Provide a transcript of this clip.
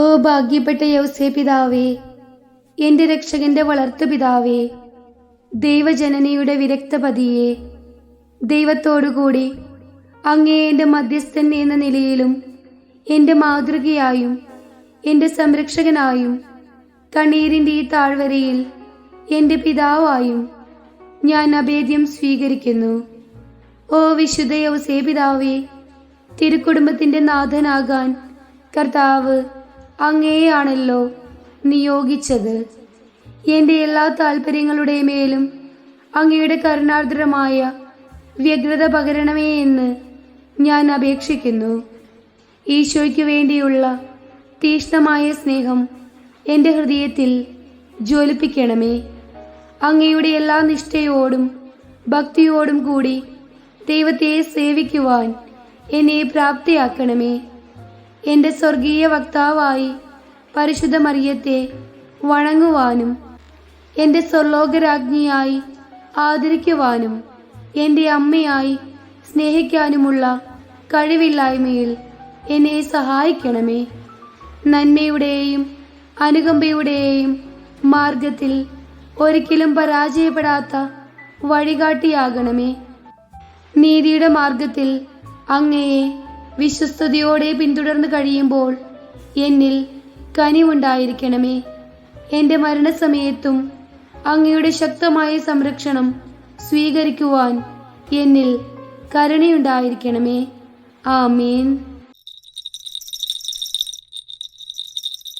ഓ ഭാഗ്യപ്പെട്ട യൗസേ പിതാവേ എന്റെ രക്ഷകന്റെ വളർത്തു പിതാവേ ദൈവജനനയുടെ വിരക്തപതിയെ ദൈവത്തോടുകൂടി അങ്ങേ എന്റെ മധ്യസ്ഥൻ എന്ന നിലയിലും എന്റെ മാതൃകയായും എന്റെ സംരക്ഷകനായും കണ്ണീരിന്റെ ഈ താഴ്വരയിൽ എന്റെ പിതാവായും ഞാൻ അഭേദ്യം സ്വീകരിക്കുന്നു. ഓ വിശുദ്ധ യൗസേ പിതാവേ തിരുക്കുടുംബത്തിന്റെ നാഥനാകാൻ കർത്താവ് അങ്ങേയാണല്ലോ നിയോഗിച്ചത്. എന്റെ എല്ലാ താല്പര്യങ്ങളുടെ മേലും അങ്ങയുടെ കരുണാർദ്രമായ വ്യഗ്രത പകരണമേ എന്ന് ഞാൻ അപേക്ഷിക്കുന്നു. ഈശോയ്ക്ക് വേണ്ടിയുള്ള തീഷ്ണമായ സ്നേഹം എന്റെ ഹൃദയത്തിൽ ജ്വലിപ്പിക്കണമേ. അങ്ങയുടെ എല്ലാ നിഷ്ഠയോടും ഭക്തിയോടും കൂടി ദൈവത്തെ സേവിക്കുവാൻ എന്നെ പ്രാപ്തിയാക്കണമേ. എന്റെ സ്വർഗീയ വക്താവായി പരിശുദ്ധ മറിയത്തെ വണങ്ങുവാനും എന്റെ സ്വർലോകരാജ്ഞിയായി ആദരിക്കുവാനും എന്റെ അമ്മയായി സ്നേഹിക്കാനുമുള്ള കഴിവില്ലായ്മയിൽ എന്നെ സഹായിക്കണമേ. നന്മയുടെയും അനുകമ്പയുടെയും മാർഗത്തിൽ ഒരിക്കലും പരാജയപ്പെടാത്ത വഴികാട്ടിയാകണമേ. നീതിയുടെ മാർഗത്തിൽ അങ്ങയെ വിശ്വസ്തയോടെ പിന്തുടർന്ന് കഴിയുമ്പോൾ എന്നിൽ കനിവുണ്ടായിരിക്കണമേ. എന്റെ മരണസമയത്തും അങ്ങയുടെ ശക്തമായ സംരക്ഷണം സ്വീകരിക്കുവാൻ എന്നിൽ കരുണയുണ്ടായിരിക്കണമേ. ആമേൻ.